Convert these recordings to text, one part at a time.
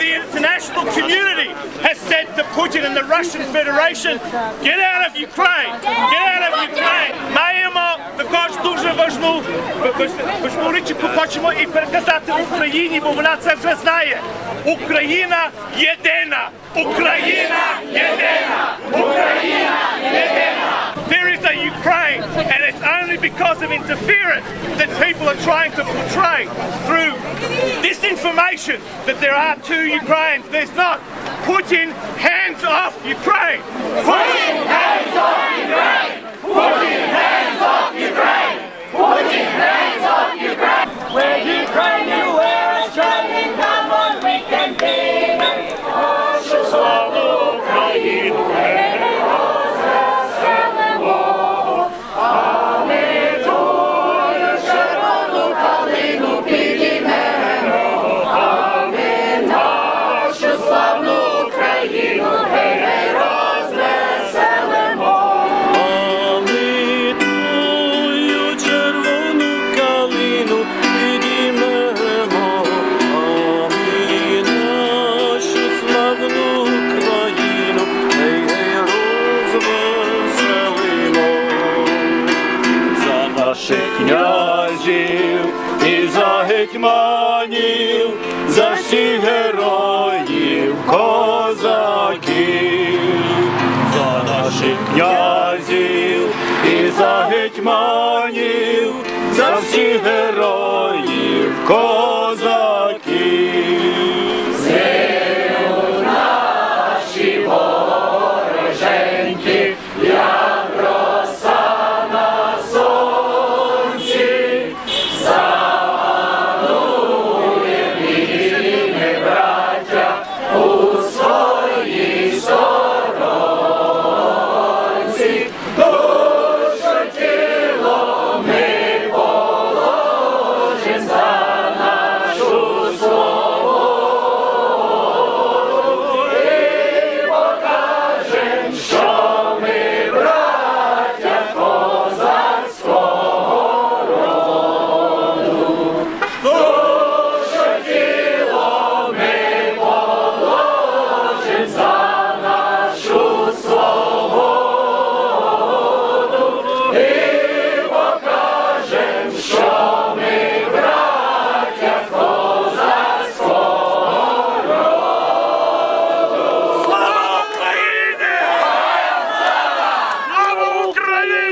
The international community has said to Putin and the Russian Federation, get out of Ukraine, get out of Ukraine. Маємо також дуже важну річ, яку хочемо і переказати Україні, бо вона це вже знає. Україна єдина! Україна єдина! Україна єдина! It's only because of interference that people are trying to portray through disinformation that there are two Ukraines. There's not. Putin, hands off Ukraine! Putin, hands князів і за гетьманів, за всіх героїв, козаків, за наших князів і за гетьманів, за всіх героїв, козаків. Наші вороженьки,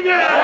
Yeah!